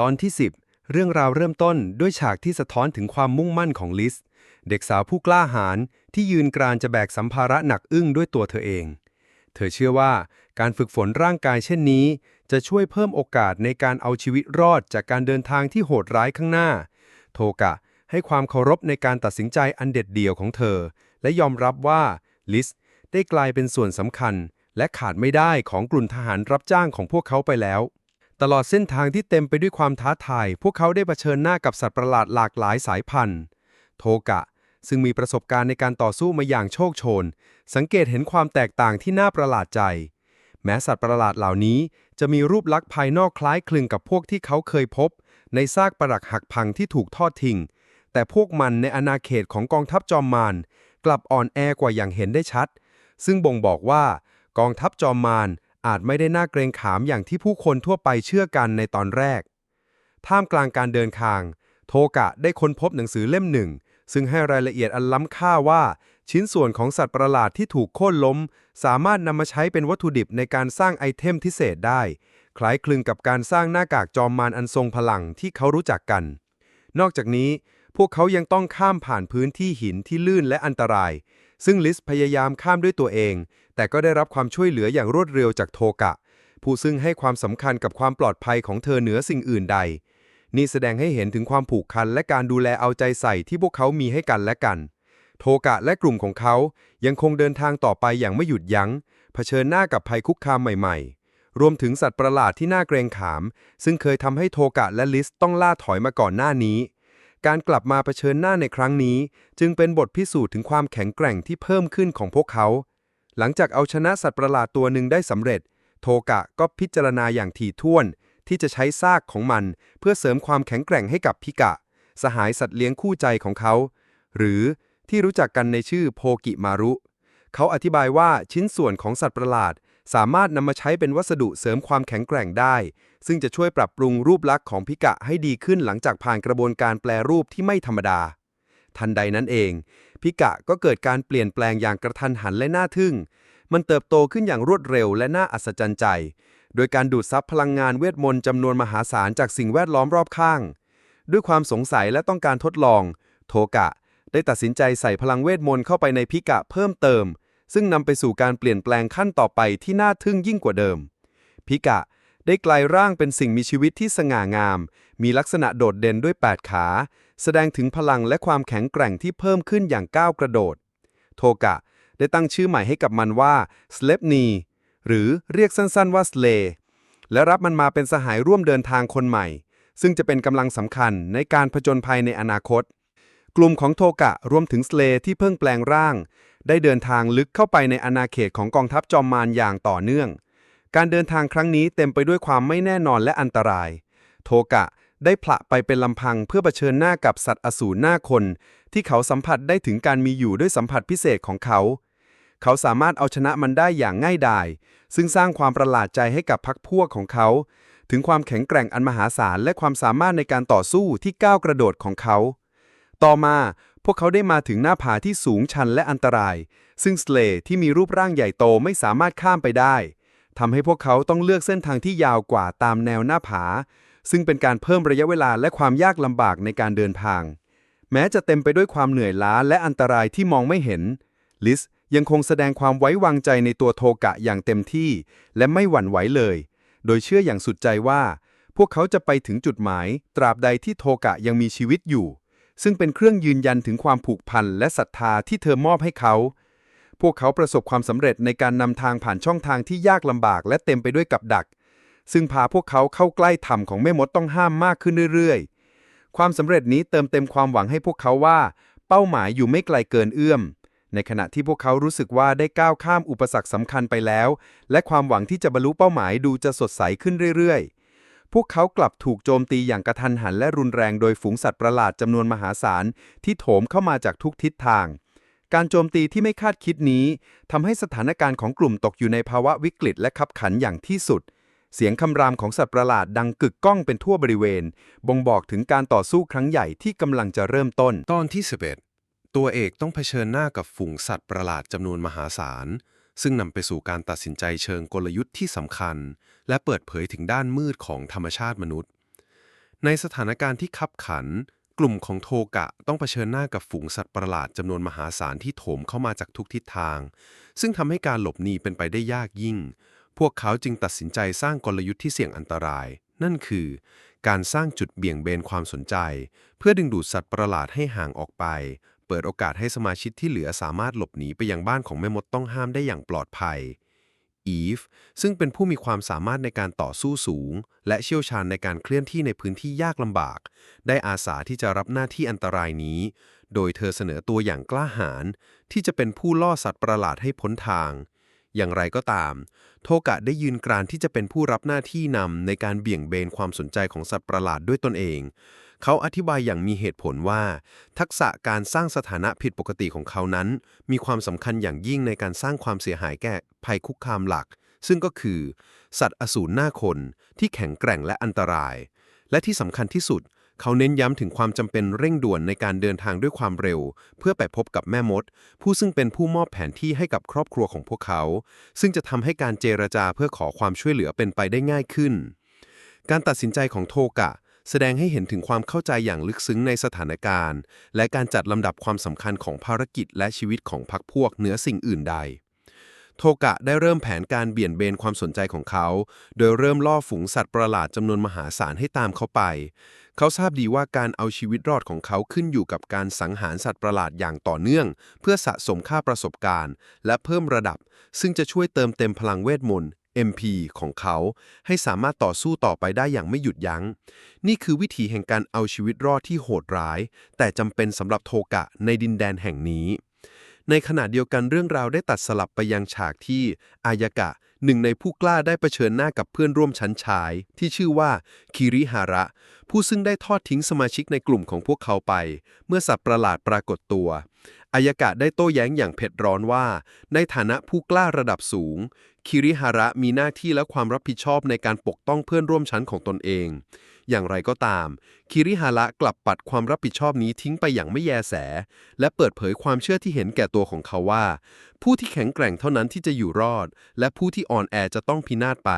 ตอนที่ 10 เรื่องราวเริ่มต้นด้วยฉากที่สะท้อนถึงความมุ่งมั่นของลิส เด็กสาวผู้กล้าหาญที่ยืนกรานจะแบกสัมภาระหนักอึ้งด้วยตัวเธอเอง เธอเชื่อว่าการฝึกฝนร่างกายเช่นนี้ จะช่วยเพิ่มโอกาสในการเอาชีวิตรอดจากการเดินทางที่โหดร้ายข้างหน้า โทกะให้ความเคารพในการตัดสินใจอันเด็ดเดี่ยวของเธอ และยอมรับว่าลิสได้กลายเป็นส่วนสำคัญ และขาดไม่ได้ของกลุ่มทหารรับจ้างของพวกเขาไปแล้ว ตลอดเส้นทางที่เต็มไปด้วยความท้าทาย พวกเขาได้เผชิญหน้ากับสัตว์ประหลาดหลากหลายสายพันธุ์ โทกะ ซึ่งมีประสบการณ์ในการต่อสู้มาอย่างโชคโชน สังเกตเห็นความแตกต่างที่น่าประหลาดใจ แม้สัตว์ประหลาดเหล่านี้ จะมีรูปลักษณ์ภายนอกคล้ายคลึงกับพวกที่เขาเคยพบ ในซากปรักหักพังที่ถูกทอดทิ้ง แต่พวกมันในอาณาเขตของกองทัพจอมมารกลับอ่อนแอกว่าอย่างเห็นได้ชัด ซึ่งบ่งบอกว่ากองทัพจอมมาร อาจไม่ได้น่าเกรงขามอย่างที่ผู้คนทั่วไปเชื่อกันในตอนแรก ท่ามกลางการเดินทาง โทกะได้ค้นพบหนังสือเล่มหนึ่ง ซึ่งให้รายละเอียดอันล้ำค่าว่า ชิ้นส่วนของสัตว์ประหลาดที่ถูกโค่นล้ม สามารถนำมาใช้เป็นวัตถุดิบในการสร้างไอเทมพิเศษได้ คล้ายคลึงกับการสร้างหน้ากากจอมมารอันทรงพลังที่เขารู้จักกัน นอกจากนี้ พวกเขายังต้องข้ามผ่านพื้นที่หินที่ลื่นและอันตราย ซึ่งลิสพยายามข้ามด้วยตัวเอง แต่ก็ได้รับความช่วยเหลืออย่างรวดเร็วจากโทกะ ผู้ซึ่งให้ความสำคัญกับความปลอดภัยของเธอเหนือสิ่งอื่นใด นี่แสดงให้เห็นถึงความผูกพันและการดูแลเอาใจใส่ที่พวกเขามีให้กันและกัน โทกะและกลุ่มของเขายังคงเดินทางต่อไปอย่างไม่หยุดยัง้ง เผชิญหน้ากับภัยคุกคามใหม่ ๆ รวมถึงสัตว์ประหลาดที่น่าเกรงขาม ซึ่งเคยทำให้โทกะและลิสต้องล่าถอยมาก่อนหน้านี้ การกลับมาเผชิญหน้าในครั้งนี้ จึงเป็นบทพิสูจน์ถึงความแข็งแกร่งที่เพิ่มขึ้นของพวกเขา หลังจากเอาชนะสัตว์ประหลาดตัวหนึ่งได้สำเร็จ โทกะก็พิจารณาอย่างถี่ถ้วน ที่จะใช้ซากของมัน เพื่อเสริมความแข็งแกร่งให้กับพิกะ สหายสัตว์เลี้ยงคู่ใจของเขา หรือที่รู้จักกันในชื่อโพกิมารุ เขาอธิบายว่าชิ้นส่วนของสัตว์ประหลาด สามารถนำมาใช้เป็นวัสดุเสริมความแข็งแกร่งได้ ซึ่งจะช่วยปรับปรุงรูปลักษณ์ของพิกะให้ดีขึ้นหลังจากผ่านกระบวนการแปลรูปที่ไม่ธรรมดา ทันใดนั้นเอง พิกะก็เกิดการเปลี่ยนแปลงอย่างกระทันหันและน่าทึ่ง มันเติบโตขึ้นอย่างรวดเร็วและน่าอัศจรรย์ใจ โดยการดูดซับพลังงานเวทมนต์จำนวนมหาศาลจากสิ่งแวดล้อมรอบข้าง ด้วยความสงสัยและต้องการทดลอง โทกะ ได้ตัดสินใจใส่พลังเวทมนต์เข้าไปในพิกะเพิ่มเติม ซึ่งนำไปสู่การเปลี่ยนแปลงขั้นต่อไปที่น่าทึ่งยิ่งกว่าเดิม พิกะได้กลายร่างเป็นสิ่งมีชีวิตที่สง่างาม มีลักษณะโดดเด่นด้วย 8 ขา แสดงถึงพลังและความแข็งแกร่งที่เพิ่มขึ้นอย่างก้าวกระโดด โทกะ ได้ตั้งชื่อใหม่ให้กับมันว่า s l e p n e หรือเรียกสั้นๆว่า Slay และรับมันมาเป็นสหายร่วมเดินทางคนใหม่ ซึ่งจะเป็นกำลังสำคัญในการผจญภัยในอนาคต กลุ่มของโทกะรวมถึงสเลที่เพิ่งแปลงร่าง ได้เดินทางลึกเข้าไปในอาณาเขตของกองทัพจอมมารอย่างต่อเนื่อง การเดินทางครั้งนี้เต็มไปด้วยความไม่แน่นอนและอันตราย โทกะได้ผละไปเป็นลำพังเพื่อเผชิญหน้ากับสัตว์อสูรหน้าคน ที่เขาสัมผัสได้ถึงการมีอยู่ด้วยสัมผัสพิเศษของเขา เขาสามารถเอาชนะมันได้อย่างง่ายดาย ซึ่งสร้างความประหลาดใจให้กับพรรคพวกของเขา ถึงความแข็งแกร่งอันมหาศาลและความสามารถในการต่อสู้ที่ก้าวกระโดดของเขา ต่อมา พวกเขาได้มาถึงหน้าผาที่สูงชันและอันตราย ซึ่งสเลที่มีรูปร่างใหญ่โตไม่สามารถข้ามไปได้ทำให้พวกเขาต้องเลือกเส้นทางที่ยาวกว่าตามแนวหน้าผา ซึ่งเป็นการเพิ่มระยะเวลาและความยากลำบากในการเดินทาง แม้จะเต็มไปด้วยความเหนื่อยล้าและอันตรายที่มองไม่เห็น ลิสยังคงแสดงความไว้วางใจในตัวโทกะอย่างเต็มที่ และไม่หวั่นไหวเลย โดยเชื่ออย่างสุดใจว่า พวกเขาจะไปถึงจุดหมาย ตราบใดที่โทกะยังมีชีวิตอยู่ ซึ่งเป็นเครื่องยืนยันถึงความผูกพันและศรัทธาที่เธอมอบให้เขา พวกเขาประสบความสำเร็จในการนำทางผ่านช่องทางที่ยากลำบากและเต็มไปด้วยกับดัก ซึ่งพาพวกเขาเข้าใกล้ถ้ำของแม่มดต้องห้ามมากขึ้นเรื่อยๆ ความสำเร็จนี้เติมเต็มความหวังให้พวกเขาว่า เป้าหมายอยู่ไม่ไกลเกินเอื้อม ในขณะที่พวกเขารู้สึกว่าได้ก้าวข้ามอุปสรรคสำคัญไปแล้ว และความหวังที่จะบรรลุเป้าหมายดูจะสดใสขึ้นเรื่อยๆ พวกเขากลับถูกโจมตีอย่างกระทันหันและรุนแรงโดยฝูงสัตว์ประหลาดจำนวนมหาศาลที่โถมเข้ามาจากทุกทิศทาง การโจมตีที่ไม่คาดคิดนี้ทำให้สถานการณ์ของกลุ่มตกอยู่ในภาวะวิกฤตและขับขันอย่างที่สุด เสียงคำรามของสัตว์ประหลาดดังกึกก้องเป็นทั่วบริเวณ บ่งบอกถึงการต่อสู้ครั้งใหญ่ที่กำลังจะเริ่มต้น ตอนที่ 11 ตัวเอกต้องเผชิญหน้ากับฝูงสัตว์ประหลาดจำนวนมหาศาล ซึ่งนำไปสู่การตัดสินใจเชิงกลยุทธ์ที่สำคัญ และเปิดเผยถึงด้านมืดของธรรมชาติมนุษย์ ในสถานการณ์ที่คับขัน กลุ่มของโทกะต้องเผชิญหน้ากับฝูงสัตว์ประหลาดจำนวนมหาศาลที่โถมเข้ามาจากทุกทิศทาง ซึ่งทำให้การหลบหนีเป็นไปได้ยากยิ่ง พวกเขาจึงตัดสินใจสร้างกลยุทธ์ที่เสี่ยงอันตราย นั่นคือ การสร้างจุดเบี่ยงเบนความสนใจ เพื่อดึงดูดสัตว์ประหลาดให้ห่างออกไป เปิดโอกาสให้สมาชิกที่เหลือสามารถหลบหนีไปยังบ้านของแม่มดต้องห้ามได้อย่างปลอดภัย อีฟ ซึ่งเป็นผู้มีความสามารถในการต่อสู้สูง และเชี่ยวชาญในการเคลื่อนที่ในพื้นที่ยากลำบาก ได้อาสาที่จะรับหน้าที่อันตรายนี้ โดยเธอเสนอตัวอย่างกล้าหาญที่จะเป็นผู้ล่อสัตว์ประหลาดให้พ้นทาง อย่างไรก็ตาม โทกะได้ยืนกรานที่จะเป็นผู้รับหน้าที่นำในการเบี่ยงเบนความสนใจของสัตว์ประหลาดด้วยตนเอง เขาอธิบายอย่างมีเหตุผลว่า ทักษะการสร้างสถานะผิดปกติของเขานั้น มีความสำคัญอย่างยิ่งในการสร้างความเสียหายแก่ภัยคุกคามหลัก ซึ่งก็คือ สัตว์อสูรหน้าคนที่แข็งแกร่งและอันตราย และที่สำคัญที่สุด เขาเน้นย้ำถึงความจำเป็นเร่งด่วนในการเดินทางด้วยความเร็ว เพื่อไปพบกับแม่มด ผู้ซึ่งเป็นผู้มอบแผนที่ให้กับครอบครัวของพวกเขา ซึ่งจะทำให้การเจรจาเพื่อขอความช่วยเหลือเป็นไปได้ง่ายขึ้น การตัดสินใจของโทกะ แสดงให้เห็นถึงความเข้าใจอย่างลึกซึ้งในสถานการณ์ และการจัดลำดับความสำคัญของภารกิจและชีวิตของพรรคพวกเหนือสิ่งอื่นใด โทกะได้เริ่มแผนการเบี่ยนเบนความสนใจของเขา โดยเริ่มล่อฝูงสัตว์ประหลาดจำนวนมหาศาลให้ตามเขาไป เขาทราบดีว่าการเอาชีวิตรอดของเขาขึ้นอยู่กับการสังหารสัตว์ประหลาดอย่างต่อเนื่อง เพื่อสะสมค่าประสบการณ์ และเพิ่มระดับ ซึ่งจะช่วยเติมเต็มพลังเวทมนต์ MP ของเขา ให้สามารถต่อสู้ต่อไปได้อย่างไม่หยุดยัง้ง นี่คือวิธีแห่งการเอาชีวิตรอดที่โหดร้าย แต่จำเป็นสำหรับโทกะในดินแดนแห่งนี้ ในขณะเดียวกันเรื่องราวได้ตัดสลับไปยังฉากที่ อายากะ หนึ่งในผู้กล้าได้เผชิญหน้ากับเพื่อนร่วมชั้นชาย ที่ชื่อว่าคิริฮาระ ผู้ซึ่งได้ทอดทิ้งสมาชิกในกลุ่มของพวกเขาไป เมื่อสัตว์ประหลาดปรากฏตัว อายากะได้โต้แย้งอย่างเผ็ดร้อนว่า ในฐานะผู้กล้าระดับสูง คิริฮาระมีหน้าที่และความรับผิดชอบในการปกป้องเพื่อนร่วมชั้นของตนเอง อย่างไรก็ตาม คิริฮาระกลับปัดความรับผิดชอบนี้ทิ้งไปอย่างไม่แยแส และเปิดเผยความเชื่อที่เห็นแก่ตัวของเขาว่า ผู้ที่แข็งแกร่งเท่านั้นที่จะอยู่รอด และผู้ที่อ่อนแอจะต้องพินาศไป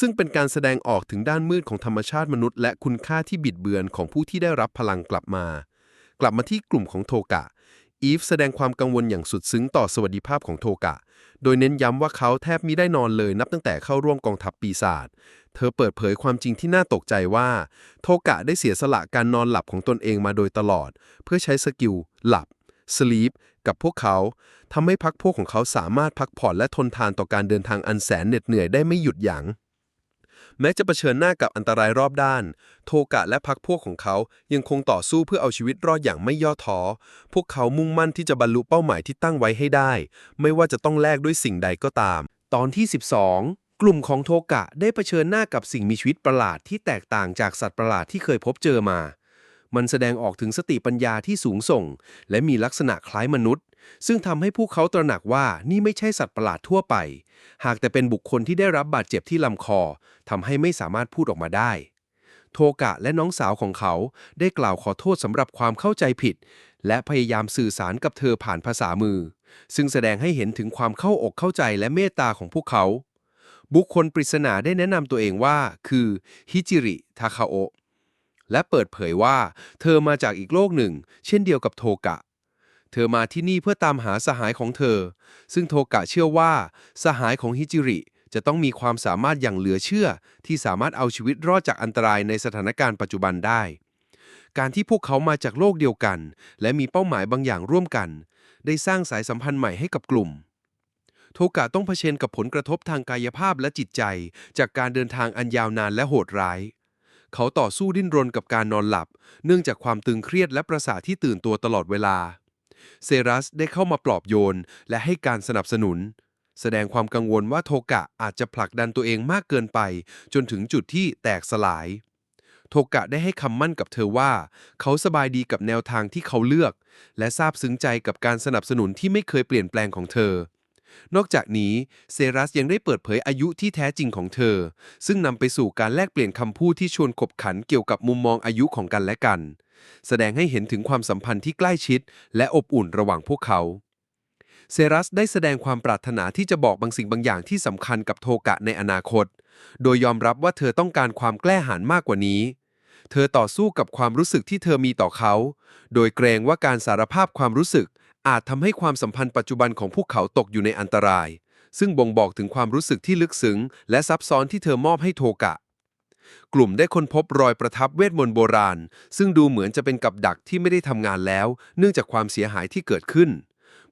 ซึ่งเป็นการแสดงออกถึงด้านมืดของธรรมชาติมนุษย์และคุณค่าที่บิดเบือนของผู้ที่ได้รับพลังกลับมา กลับมาที่กลุ่มของโทกะ อีฟแสดงความกังวลอย่างสุดซึ้งต่อสวัสดิภาพของโทกะ โดยเน้นย้ำว่าเขาแทบมิได้นอนเลยนับตั้งแต่เข้าร่วมกองทัพปีศาจ เธอเปิดเผยความจริงที่น่าตกใจว่า โทกะได้เสียสละการนอนหลับของตนเองมาโดยตลอด เพื่อใช้สกิล หลับ sleep กับพวกเขาทำให้พักพวกของเขาสามารถพักผ่อนและทนทานต่อการเดินทางอันแสนเหน็ดเหนื่อยได้ไม่หยุดยัง้ง แม้จะเผชิญหน้ากับอันตรายรอบด้าน โทกะและพักพวกของเขายังคงต่อสู้เพื่อเอาชีวิตรอดอย่างไม่ย่อท้อ พวกเขามุ่งมั่นที่จะบรรลุเป้าหมายที่ตั้งไว้ให้ได้ ไม่ว่าจะต้องแลกด้วยสิ่งใดก็ตาม ตอนที่ 12 กลุ่มของโทกะได้เผชิญหน้ากับสิ่งมีชีวิตประหลาดที่แตกต่างจากสัตว์ประหลาดที่เคยพบเจอมา มันแสดงออกถึงสติปัญญาที่สูงส่ง และมีลักษณะคล้ายมนุษย์ ซึ่งทำให้พวกเขาตระหนักว่านี่ไม่ใช่สัตว์ประหลาดทั่วไป หากแต่เป็นบุคคลที่ได้รับบาดเจ็บที่ลำคอทำให้ไม่สามารถพูดออกมาได้ โทกะและน้องสาวของเขาได้กล่าวขอโทษสำหรับความเข้าใจผิด และพยายามสื่อสารกับเธอผ่านภาษามือ ซึ่งแสดงให้เห็นถึงความเข้าอกเข้าใจและเมตตาของพวกเขา บุคคลปริศนาได้แนะนำตัวเองว่า คือฮิจิริทาคาโอและเปิดเผยว่า เธอมาจากอีกโลกหนึ่ง เช่นเดียวกับโทกะ เธอมาที่นี่เพื่อตามหาสหายของเธอ ซึ่งโทกะเชื่อว่า สหายของฮิจิริ จะต้องมีความสามารถอย่างเหลือเชื่อ ที่สามารถเอาชีวิตรอดจากอันตรายในสถานการณ์ปัจจุบันได้ การที่พวกเขามาจากโลกเดียวกัน และมีเป้าหมายบางอย่างร่วมกัน ได้สร้างสายสัมพันธ์ใหม่ให้กับกลุ่ม โทกะต้องเผชิญกับผลกระทบทางกายภาพและจิตใจ จากการเดินทางอันยาวนานและโหดร้ายเขาต่อสู้ดิ้นรนกับการนอนหลับ เนื่องจากความตึงเครียดและประสาทที่ตื่นตัวตลอดเวลา เซรัสได้เข้ามาปลอบโยน และให้การสนับสนุน แสดงความกังวลว่าโทกะอาจจะผลักดันตัวเองมากเกินไป จนถึงจุดที่แตกสลาย โทกะได้ให้คำมั่นกับเธอว่า เขาสบายดีกับแนวทางที่เขาเลือก และซาบซึ้งใจกับการสนับสนุนที่ไม่เคยเปลี่ยนแปลงของเธอ นอกจากนี้เซรัสยังได้เปิดเผยอายุที่แท้จริงของเธอ ซึ่งนำไปสู่การแลกเปลี่ยนคำพูดที่ชวนขบขันเกี่ยวกับมุมมองอายุของกันและกัน แสดงให้เห็นถึงความสัมพันธ์ที่ใกล้ชิด และอบอุ่นระหว่างพวกเขาเซรัสได้แสดงความปรารถนาที่จะบอกบางสิ่งบางอย่างที่สำคัญกับโทกะในอนาคต โดยยอมรับว่าเธอต้องการความแกล้หาญมากกว่านี้ เธอต่อสู้กับความรู้สึกที่เธอมีต่อเขา โดยเกรงว่าการสารภาพความรู้สึก อาจทำให้ความสัมพันธ์ปัจจุบันของพวกเขาตกอยู่ในอันตราย ซึ่งบ่งบอกถึงความรู้สึกที่ลึกซึ้งและซับซ้อนที่เธอมอบให้โทกะ กลุ่มได้ค้นพบรอยประทับเวทมนต์โบราณ ซึ่งดูเหมือนจะเป็นกับดักที่ไม่ได้ทำงานแล้ว เนื่องจากความเสียหายที่เกิดขึ้น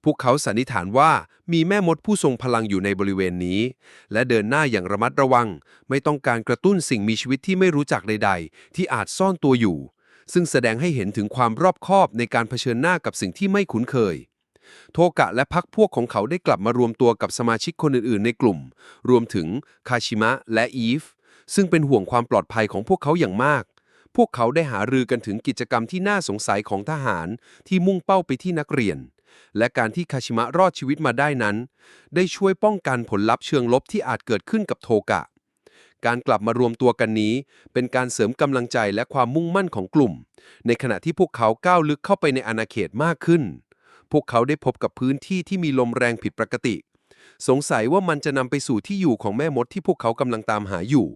พวกเขาสันนิษฐานว่ามีแม่มดผู้ทรงพลังอยู่ในบริเวณนี้ และเดินหน้าอย่างระมัดระวัง ไม่ต้องการกระตุ้นสิ่งมีชีวิตที่ไม่รู้จักใด ๆ ที่อาจซ่อนตัวอยู่ ซึ่งแสดงให้เห็นถึงความรอบคอบในการเผชิญหน้ากับสิ่งที่ไม่คุ้นเคย โทกะและพักพวกของเขาได้กลับมารวมตัวกับสมาชิกคนอื่นๆ ในกลุ่ม รวมถึงคาชิมะและอีฟ ซึ่งเป็นห่วงความปลอดภัยของพวกเขาอย่างมาก พวกเขาได้หารือกันถึงกิจกรรมที่น่าสงสัยของทหารที่มุ่งเป้าไปที่นักเรียน และการที่คาชิมะรอดชีวิตมาได้นั้น ได้ช่วยป้องกันผลลัพธ์เชิงลบที่อาจเกิดขึ้นกับโทกะ การกลับมารวมตัวกันนี้ เป็นการเสริมกำลังใจและความมุ่งมั่นของกลุ่ม ในขณะที่พวกเขาก้าวลึกเข้าไปในอาณาเขตมากขึ้น พวกเขาได้พบกับพื้นที่ที่มีลมแรงผิดปกติ สงสัยว่ามันจะนำไปสู่ที่อยู่ของแม่มดที่พวกเขากำลังตามหาอยู่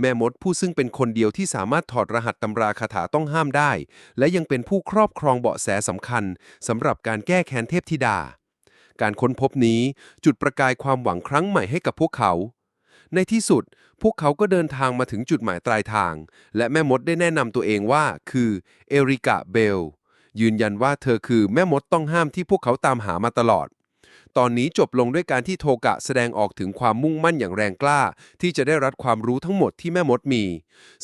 แม่มดผู้ซึ่งเป็นคนเดียวที่สามารถถอดรหัสตำราคาถาต้องห้ามได้ และยังเป็นผู้ครอบครองเบาะแสสำคัญสำหรับการแก้แค้นเทพธิดา การค้นพบนี้จุดประกายความหวังครั้งใหม่ให้กับพวกเขา ในที่สุด พวกเขาก็เดินทางมาถึงจุดหมายปลายทาง และแม่มดได้แนะนำตัวเองว่าคือเอริกาเบล ยืนยันว่าเธอคือแม่มดต้องห้ามที่พวกเขาตามหามาตลอด ตอนนี้จบลงด้วยการที่โทกะแสดงออกถึงความมุ่งมั่นอย่างแรงกล้า ที่จะได้รับความรู้ทั้งหมดที่แม่มดมี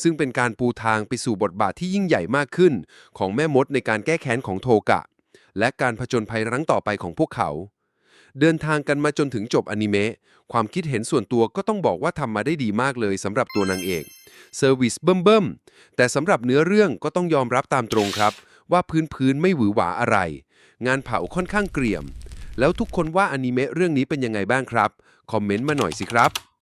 ซึ่งเป็นการปูทางไปสู่บทบาทที่ยิ่งใหญ่มากขึ้น ของแม่มดในการแก้แค้นของโทกะ และการผจญภัยครั้งต่อไปของพวกเขา เดินทางกันมาจนถึงจบอนิเมะความคิดเห็นส่วนตัวก็ต้องบอกว่าทำมาได้ดีมากเลยสำหรับตัวนางเอกเซอร์วิสเบิ่มๆแต่สำหรับเนื้อเรื่องก็ต้องยอมรับตามตรงครับ ว่าพื้นพื้นๆไม่หวือหวาอะไร งานเผาค่อนข้างเกรี่ยม แล้วทุกคนว่าอนิเมะเรื่องนี้เป็นยังไงบ้างครับ คอมเมนต์มาหน่อยสิครับ